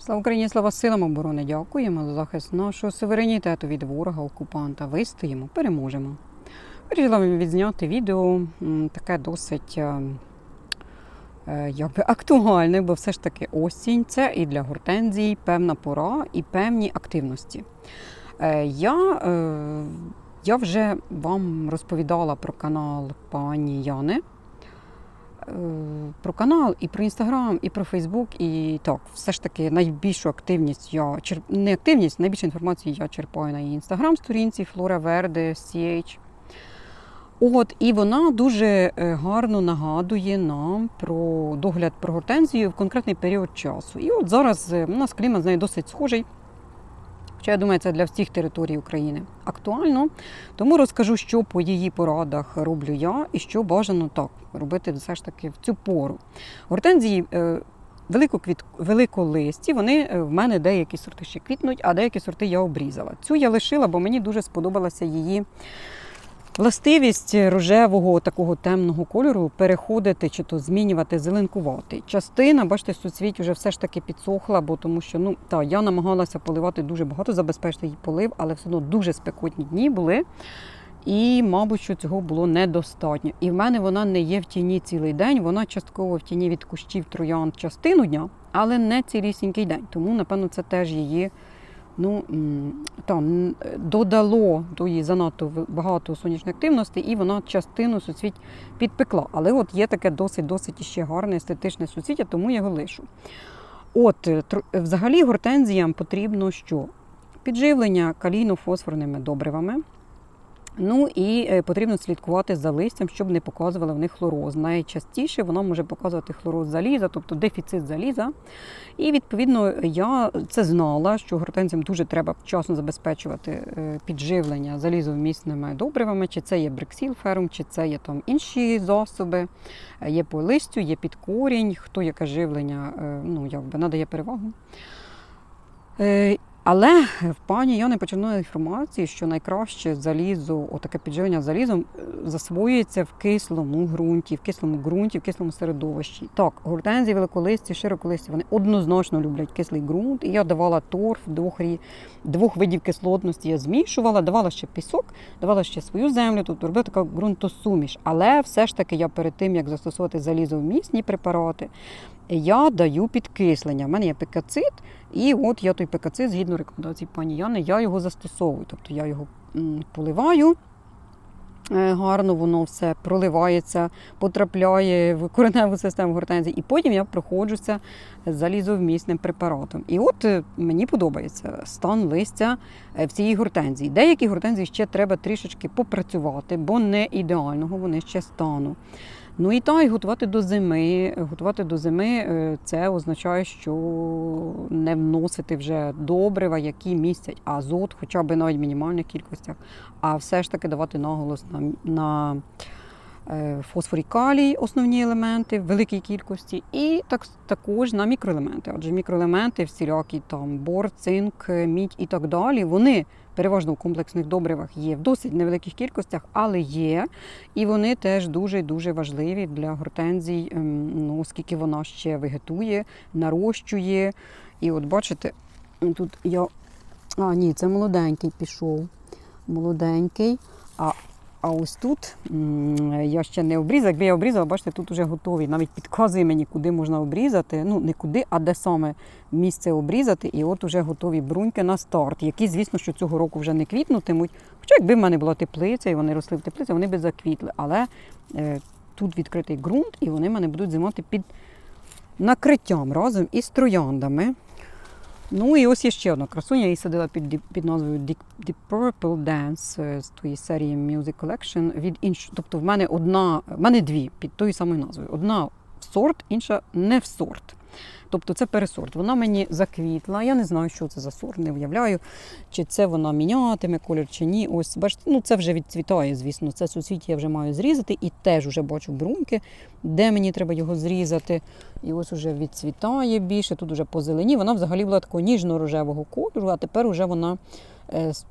Слава Україні, слава силам оборони! Дякуємо за захист нашого суверенітету від ворога, окупанта. Вистоїмо, переможемо. Вирішила вам відзняти відео таке досить е, е, якби актуальне, бо все ж таки осінь це і для гортензій певна пора і певні активності. Е, Я, я вже вам розповідала про канал пані Яни. Е, Про канал, і про інстаграм, і про Фейсбук, і так, все ж таки найбільшу активність я черп... не активність, найбільше інформації я черпаю на її інстаграм-сторінці Флора Верде CH. От, і вона дуже е, гарно нагадує нам про догляд про гортензію в конкретний період часу. І от зараз е, у нас клімат з нею досить схожий. Хоча я думаю, це для всіх територій України актуально. Тому розкажу, що по її порадах роблю я і що бажано так робити все ж таки в цю пору. Гортензії е, великоквіт... великолисті, вони е, в мене деякі сорти ще квітнуть, а деякі сорти я обрізала. Цю я лишила, бо мені дуже сподобалася її. Властивість рожевого такого темного кольору переходити чи то змінювати зеленкуватий. Частина, бачите, суцвіть вже все ж таки підсохла, бо тому що ну та я намагалася поливати дуже багато, забезпечити її полив, але все одно дуже спекотні дні були. І, мабуть, що цього було недостатньо. І в мене вона не є в тіні цілий день, вона частково в тіні від кущів троянд частину дня, але не цілісінький день. Тому, напевно, це теж її ну, там, додало до її занадто багато сонячної активності, і вона частину суцвіть підпекла. Але от є таке досить-досить ще гарне естетичне суцвіття, тому я його лишу. От, е, взагалі гортензіям потрібно що? Підживлення калійно-фосфорними добривами. Ну і е, потрібно слідкувати за листям, щоб не показували в них хлороз. Найчастіше воно може показувати хлороз заліза, тобто дефіцит заліза. І відповідно я це знала, що гортензіям дуже треба вчасно забезпечувати е, підживлення залізовмісними добривами, чи це є брексіл ферум, чи це є там інші засоби. Е, Є по листю, є під корінь, хто яке живлення ну, якби надає перевагу. Але в пані я не почерпнула інформації, що найкраще залізо, отаке підживлення залізом е, засвоюється в кислому ґрунті, в кислому ґрунті, в кислому середовищі. Так, гортензії, великолисті, широколисті, вони однозначно люблять кислий ґрунт. І я давала торф двох, двох видів кислотності. Я змішувала, давала ще пісок, давала ще свою землю, тобто робила така ґрунтосуміш. Але все ж таки я перед тим, як застосувати залізовмісні препарати, я даю підкислення. У мене є пекацит, і от я той пекацит, згідно рекомендацій пані Яни, я його застосовую. Тобто я його поливаю. е, Гарно воно все проливається, потрапляє в кореневу систему гортензії, і потім я проходжуся залізовмісним препаратом. І от е, мені подобається стан листя е, в цій гортензії. Деякі гортензії ще треба трішечки попрацювати, бо не ідеального вони ще стану. Ну і так, і готувати до зими. Готувати до зими е, це означає, що не вносити вже добрива, які містять азот, хоча б навіть в мінімальних кількостях, а все ж таки давати наголос на, на фосфор і калій, основні елементи в великій кількості, і так, також на мікроелементи. Адже мікроелементи, всілякі там бор, цинк, е, мідь і так далі, вони переважно в комплексних добривах є в досить невеликих кількостях, але є. І вони теж дуже дуже важливі для гортензій, ем, ну, оскільки вона ще вегетує, нарощує. І от бачите, тут я. А, ні, це молоденький пішов. Молоденький. А, а ось тут я ще не обрізала. Якби я обрізала, бачите, тут вже готовий. Навіть підказує мені, куди можна обрізати. Ну, не куди, а де саме місце обрізати. І от вже готові бруньки на старт, які, звісно, що цього року вже не квітнутимуть. Хоча якби в мене була теплиця і вони росли в теплиці, вони би заквітли. Але е, тут відкритий ґрунт, і вони в мене будуть зимати під накриттям разом із трояндами. Ну і ось є ще одна красуня, я її садила під, під назвою Deep, Deep Purple Dance е, з тої серії Music Collection від інш... Тобто в мене одна, в мене дві під тою самою назвою. Одна в сорт, інша не в сорт. Тобто це пересорт. Вона мені заквітла. Я не знаю, що це за сорт, не уявляю, чи це вона мінятиме колір, чи ні. Ось, бачите, ну це вже відцвітає, звісно. Це суцвіття я вже маю зрізати і теж вже бачу бруньки, де мені треба його зрізати. І ось уже відцвітає більше, тут уже по зелені. Вона взагалі була такого ніжно-рожевого кольору, а тепер уже вона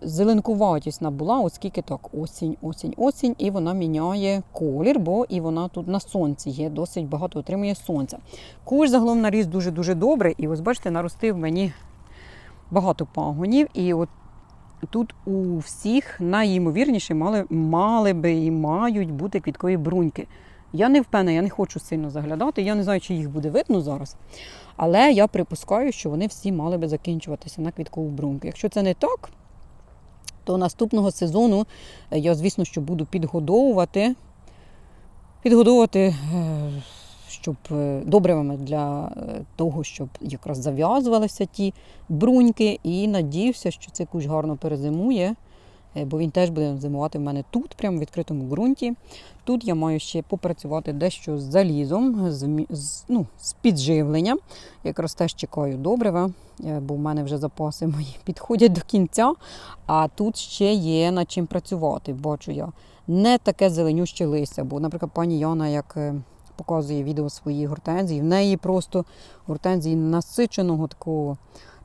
зеленкуватість набула, оскільки так, осінь, осінь, осінь, і вона міняє колір, бо і вона тут на сонці є, досить багато отримує сонця. Кущ загалом наріс дуже-дуже добре, і ось бачите, наростив мені багато пагонів. І от тут у всіх найімовірніше мали, мали би і мають бути квіткові бруньки. Я не впевнена, я не хочу сильно заглядати. Я не знаю, чи їх буде видно зараз. Але я припускаю, що вони всі мали би закінчуватися на квіткову бруньку. Якщо це не так, то наступного сезону е, я, звісно, що буду підгодовувати, підгодовувати, е, щоб е, добривами для того, щоб якраз зав'язувалися ті бруньки. І надіюся, що цей кущ гарно перезимує, бо він теж буде зимувати в мене тут, прямо в відкритому ґрунті. Тут я маю ще попрацювати дещо з залізом, з, з, ну, з підживленням. Якраз теж чекаю добрива, е, бо в мене вже запаси мої підходять до кінця. А тут ще є над чим працювати. Бачу я не таке зеленюще листя. Бо, наприклад, пані Яна, як е, показує відео свої гортензії, в неї просто гортензії насиченого такого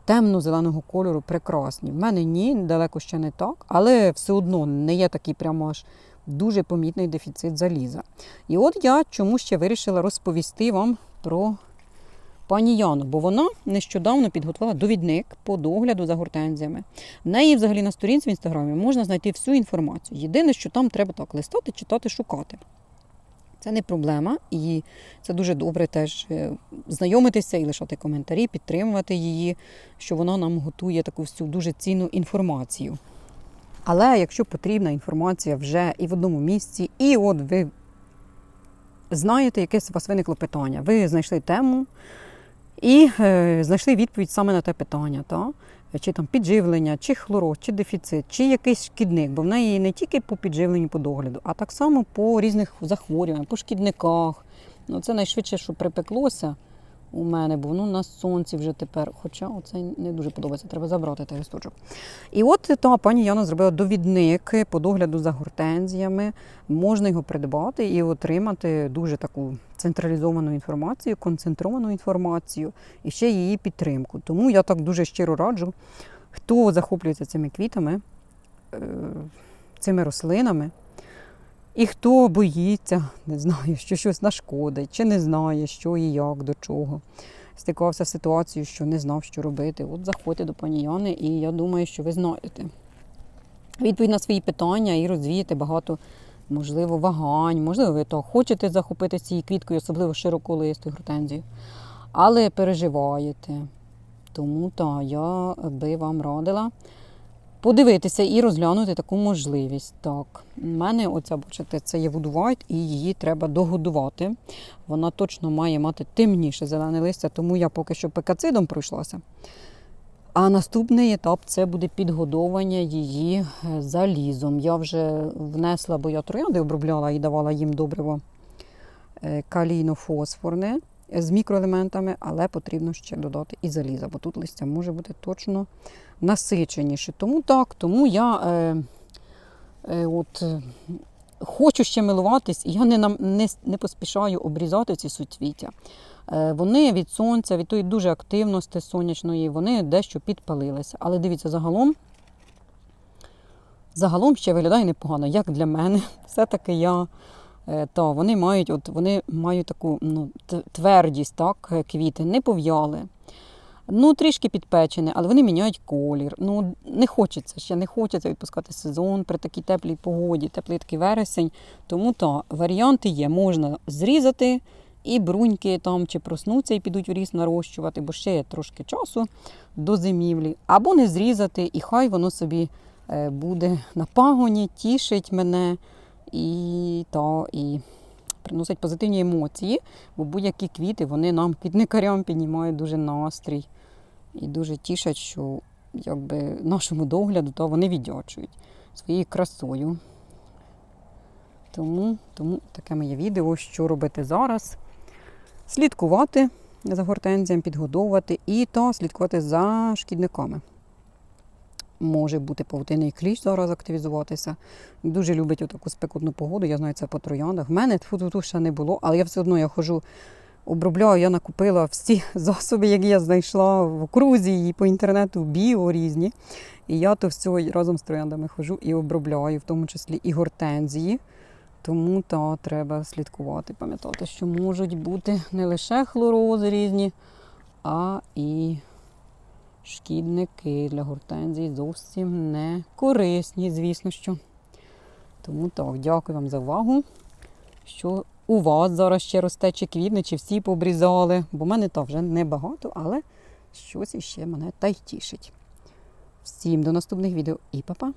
темно-зеленого кольору прекрасні. В мене ні, далеко ще не так, але все одно не є такий прямо аж дуже помітний дефіцит заліза. І от я чому ще вирішила розповісти вам про пані Яну, бо вона нещодавно підготувала довідник по догляду за гортензіями. В неї взагалі на сторінці в інстаграмі можна знайти всю інформацію. Єдине, що там треба так листати, читати, шукати. Це не проблема, і це дуже добре теж е, знайомитися і лишати коментарі, підтримувати її, що вона нам готує таку всю дуже цінну інформацію. Але якщо потрібна інформація вже і в одному місці, і от ви знаєте, якесь у вас виникло питання, ви знайшли тему і е, знайшли відповідь саме на те питання, та? чи там підживлення, чи хлород, чи дефіцит, чи якийсь шкідник, бо в неї не тільки по підживленню, по догляду, а так само по різних захворюваннях, по шкідниках. Ну, це найшвидше, що припеклося у мене, бо воно на сонці вже тепер. Хоча оце не дуже подобається, треба забрати той листочок. І от та пані Яна зробила довідник по догляду за гортензіями. Можна його придбати і отримати дуже таку централізовану інформацію, концентровану інформацію і ще її підтримку. Тому я так дуже щиро раджу, хто захоплюється цими квітами, е, цими рослинами. І хто боїться, не знаю, що щось нашкодить, чи не знає, що і як, до чого. Стикався з ситуацією, що не знав, що робити. От заходьте до пані Яни, і я думаю, що ви знаєте відповідь на свої питання і розвієте багато, можливо, вагань, можливо, ви то хочете захопитися цією квіткою, особливо широколистою гортензією, але переживаєте. Тому так, я би вам радила подивитися і розглянути таку можливість. Так, у мене оця, бачите, це є Wood і її треба догодувати. Вона точно має мати темніше зелене листя, тому я поки що пекацидом пройшлася. А наступний етап це буде підгодовування її е, залізом. Я вже внесла, бо я троянди обробляла і давала їм добриво е, калійно-фосфорне з мікроелементами, але потрібно ще додати і заліза, бо тут листя може бути точно насиченіше. Тому так, тому я е, е, от, е, хочу ще милуватись, і я не, не, не поспішаю обрізати ці суцвіття. Е, Вони від сонця, від тої дуже активності сонячної, вони дещо підпалилися. Але дивіться, загалом, загалом ще виглядає непогано, як для мене. Все-таки я. е, Та вони мають, от вони мають таку ну, твердість, так, квіти, не пов'яли. Ну, трішки підпечені, але вони міняють колір. Ну, не хочеться, ще не хочеться відпускати сезон при такій теплій погоді, теплий такий вересень. Тому та, варіанти є. Можна зрізати і бруньки там чи проснуться і підуть в ріс нарощувати, бо ще є трошки часу до зимівлі. Або не зрізати, і хай воно собі е, буде на пагоні, тішить мене і, та, і приносить позитивні емоції, бо будь-які квіти вони нам, квітникарям, піднімають дуже настрій і дуже тішать, що якби, нашому догляду то вони віддячують своєю красою. Тому, тому таке моє відео, що робити зараз. Слідкувати за гортензієм, підгодовувати і та слідкувати за шкідниками. Може бути павутинний кліщ зараз активізуватися. Дуже любить таку спекотну погоду. Я знаю це по трояндах. В мене тфу тфу ще не було, але я все одно я ходжу обробляю. Я накупила всі засоби, які я знайшла в окрузі і по інтернету біо різні. І я то все разом з трояндами хожу і обробляю, в тому числі і гортензії. Тому та треба слідкувати, пам'ятати, що можуть бути не лише хлорози різні, а і шкідники для гортензій зовсім не корисні, звісно що. Тому так, дякую вам за увагу. Що у вас зараз ще росте чи квітне, чи всі побрізали. бо в мене то вже небагато, але щось іще мене та й тішить. Всім до наступних відео і па-па!